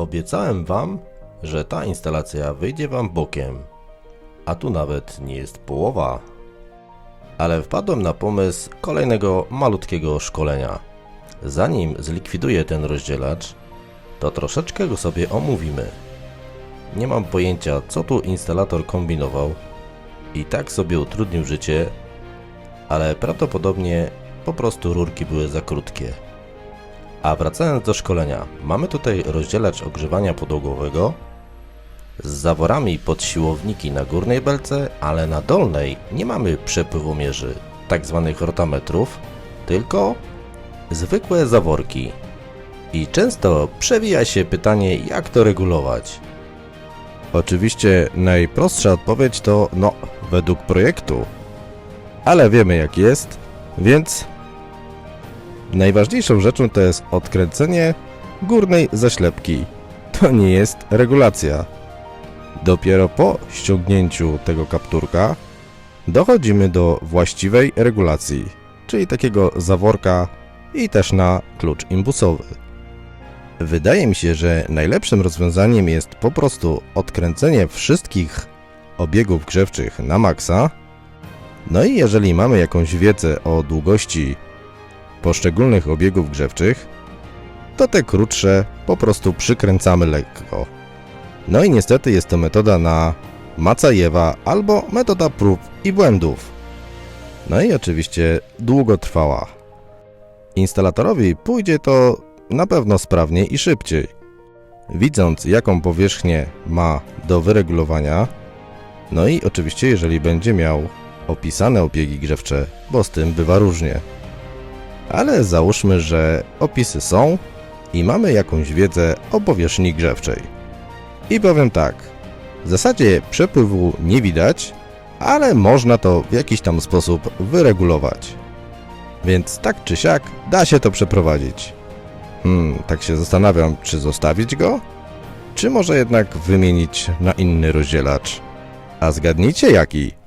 Obiecałem wam, że ta instalacja wyjdzie wam bokiem. A tu nawet nie jest połowa. Ale wpadłem na pomysł kolejnego malutkiego szkolenia. Zanim zlikwiduję ten rozdzielacz, to troszeczkę go sobie omówimy. Nie mam pojęcia, co tu instalator kombinował i tak sobie utrudnił życie, ale prawdopodobnie po prostu rurki były za krótkie. A wracając do szkolenia, mamy tutaj rozdzielacz ogrzewania podłogowego z zaworami pod siłowniki na górnej belce, ale na dolnej nie mamy przepływomierzy, tak zwanych rotametrów, tylko zwykłe zaworki. I często przewija się pytanie, jak to regulować. Oczywiście najprostsza odpowiedź to no, według projektu. Ale wiemy jak jest, więc najważniejszą rzeczą to jest odkręcenie górnej zaślepki. To nie jest regulacja. Dopiero po ściągnięciu tego kapturka dochodzimy do właściwej regulacji, czyli takiego zaworka i też na klucz imbusowy. Wydaje mi się, że najlepszym rozwiązaniem jest po prostu odkręcenie wszystkich obiegów grzewczych na maksa. No i jeżeli mamy jakąś wiedzę o długości poszczególnych obiegów grzewczych, to te krótsze po prostu przykręcamy lekko. No i niestety jest to metoda na Macajewa albo metoda prób i błędów. No i oczywiście długotrwała. Instalatorowi pójdzie to na pewno sprawniej i szybciej. Widząc jaką powierzchnię ma do wyregulowania, no i oczywiście jeżeli będzie miał opisane obiegi grzewcze, bo z tym bywa różnie. Ale załóżmy, że opisy są i mamy jakąś wiedzę o powierzchni grzewczej. I powiem tak, w zasadzie przepływu nie widać, ale można to w jakiś tam sposób wyregulować. Więc tak czy siak da się to przeprowadzić. Hmm, tak się zastanawiam, czy zostawić go? Czy może jednak wymienić na inny rozdzielacz? A zgadnijcie jaki?